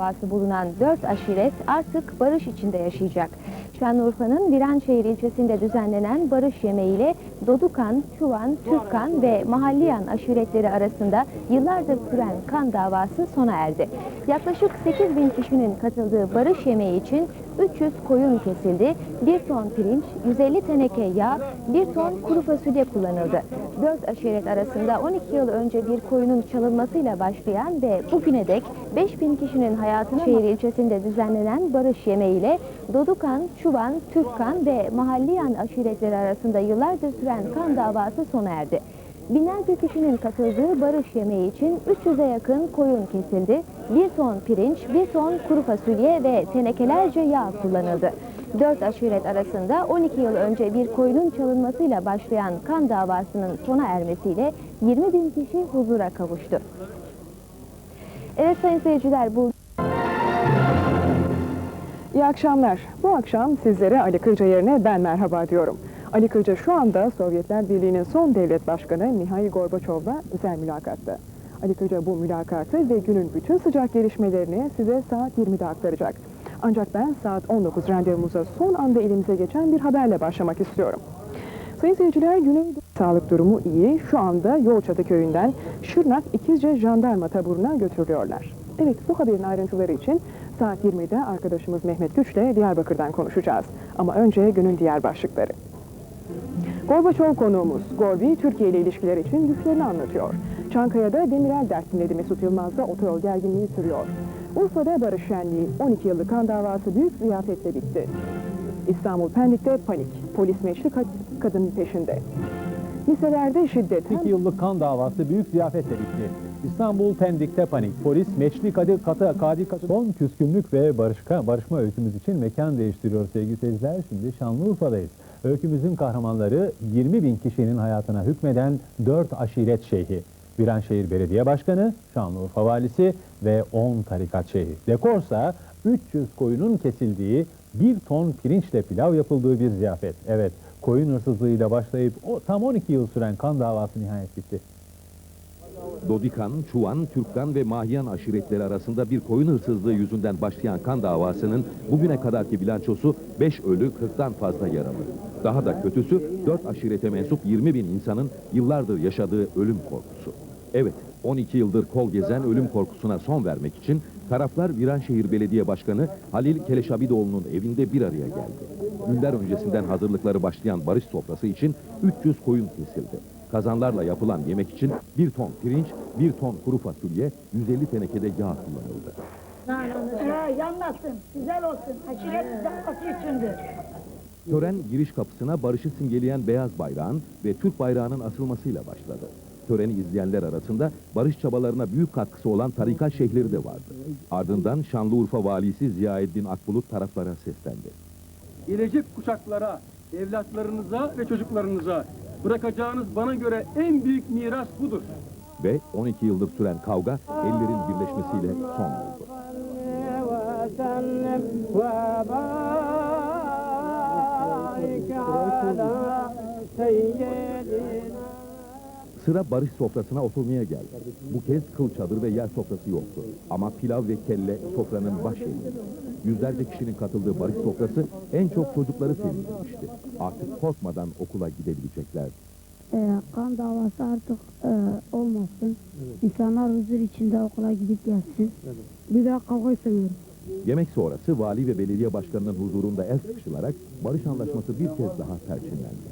davası bulunan dört aşiret artık barış içinde yaşayacak. Şanlıurfa'nın Viranşehir ilçesinde düzenlenen barış yemeğiyle Dodukan, Çuvan, Türkkan ve Mahalliyan aşiretleri arasında yıllardır süren kan davası sona erdi. Yaklaşık 8 bin kişinin katıldığı barış yemeği için 300 koyun kesildi, 1 ton pirinç, 150 teneke yağ, 1 ton kuru fasulye kullanıldı. 4 aşiret arasında 12 yıl önce bir koyunun çalınmasıyla başlayan ve bugüne dek 5 bin kişinin hayatını şehir ilçesinde düzenlenen barış yemeğiyle Dodukan, Çuvan, Türkkan ve Mahalliyan aşiretleri arasında yıllardır süren kan davası sona erdi. Binlerce kişinin katıldığı barış yemeği için 300'e yakın koyun kesildi, 1 ton pirinç, 1 ton kuru fasulye ve tenekelerce yağ kullanıldı. 4 aşiret arasında 12 yıl önce bir koyunun çalınmasıyla başlayan kan davasının sona ermesiyle 20 bin kişi huzura kavuştu. Evet sayın seyirciler bu İyi akşamlar. Bu akşam sizlere Ali Kırca yerine ben merhaba diyorum. Ali Kırca şu anda Sovyetler Birliği'nin son devlet başkanı Mihail Gorbaçov'la özel mülakatta. Ali Kırca bu mülakatı ve günün bütün sıcak gelişmelerini size saat 20'de aktaracak. Ancak ben saat 19 randevumuza son anda elimize geçen bir haberle başlamak istiyorum. Sayın seyirciler Güneydoğu sağlık durumu iyi. Şu anda Yolçatı köyünden Şırnak İkizce Jandarma taburuna götürülüyorlar. Evet bu haberin ayrıntıları için saat 20'de arkadaşımız Mehmet Güç'le Diyarbakır'dan konuşacağız. Ama önce günün diğer başlıkları. Gorbaçov konuğumuz Gorbi Türkiye ile ilişkiler için güçlerini anlatıyor. Çankaya'da Demirel dert dinledi Mesut Yılmaz'da otoyol gerginliği sürüyor. Urfa'da barış şenliği 12 yıllık kan davası büyük ziyafetle bitti. İstanbul Pendik'te panik. Polis meşri kad- kadının peşinde. Liselerde şiddet. 2 yıllık kan davası büyük ziyafetle bitti. İstanbul Pendik'te panik. Polis meşri kadı katı kadi katı. Son küskünlük ve barışka, barışma öykümüz için mekan değiştiriyor sevgili seyirciler. Şimdi Şanlıurfa'dayız. Öykümüzün kahramanları 20 bin kişinin hayatına hükmeden 4 aşiret şeyhi. Viranşehir Belediye Başkanı, Şanlıurfa Valisi ve 10 tarikat şeyhi. Dekorsa 300 koyunun kesildiği, 1 ton pirinçle pilav yapıldığı bir ziyafet. Evet, koyun hırsızlığıyla başlayıp o tam 12 yıl süren kan davası nihayet bitti. Dodikan, Çuvan, Türkkan ve Mahyan aşiretleri arasında bir koyun hırsızlığı yüzünden başlayan kan davasının bugüne kadarki bilançosu 5 ölü 40'tan fazla yaralı. Daha da kötüsü 4 aşirete mensup 20 bin insanın yıllardır yaşadığı ölüm korkusu. Evet, 12 yıldır kol gezen ölüm korkusuna son vermek için taraflar Viranşehir Belediye Başkanı Halil Keleşabidoğlu'nun evinde bir araya geldi. Günler öncesinden hazırlıkları başlayan barış sofrası için 300 koyun kesildi. Kazanlarla yapılan yemek için bir ton pirinç, bir ton kuru fasulye, 150 tenekede yağ kullanıldı. Ee, yanmasın, güzel olsun. Aşiret yapması içindir. Tören giriş kapısına barışı simgeleyen beyaz bayrağın ve Türk bayrağının asılmasıyla başladı. Töreni izleyenler arasında barış çabalarına büyük katkısı olan tarikat şeyhleri de vardı. Ardından Şanlıurfa valisi Ziyaeddin Akbulut taraflara seslendi. gelecek kuşaklara, evlatlarınıza ve çocuklarınıza bırakacağınız bana göre en büyük miras budur. Ve 12 yıldır süren kavga ellerin birleşmesiyle son buldu. Sıra barış sofrasına oturmaya geldi. Bu kez kıl çadır ve yer sofrası yoktu. Ama pilav ve kelle sofranın baş. Yüzlerce kişinin katıldığı barış sofrası en çok çocukları sevindirmişti. Artık korkmadan okula gidebileceklerdi. Ee, kan davası artık e, olmasın. İnsanlar huzur içinde okula gidip gelsin. Bir daha kavga istemiyorum. Yemek sonrası vali ve belediye başkanının huzurunda el sıkışılarak barış anlaşması bir kez daha perçinlendi.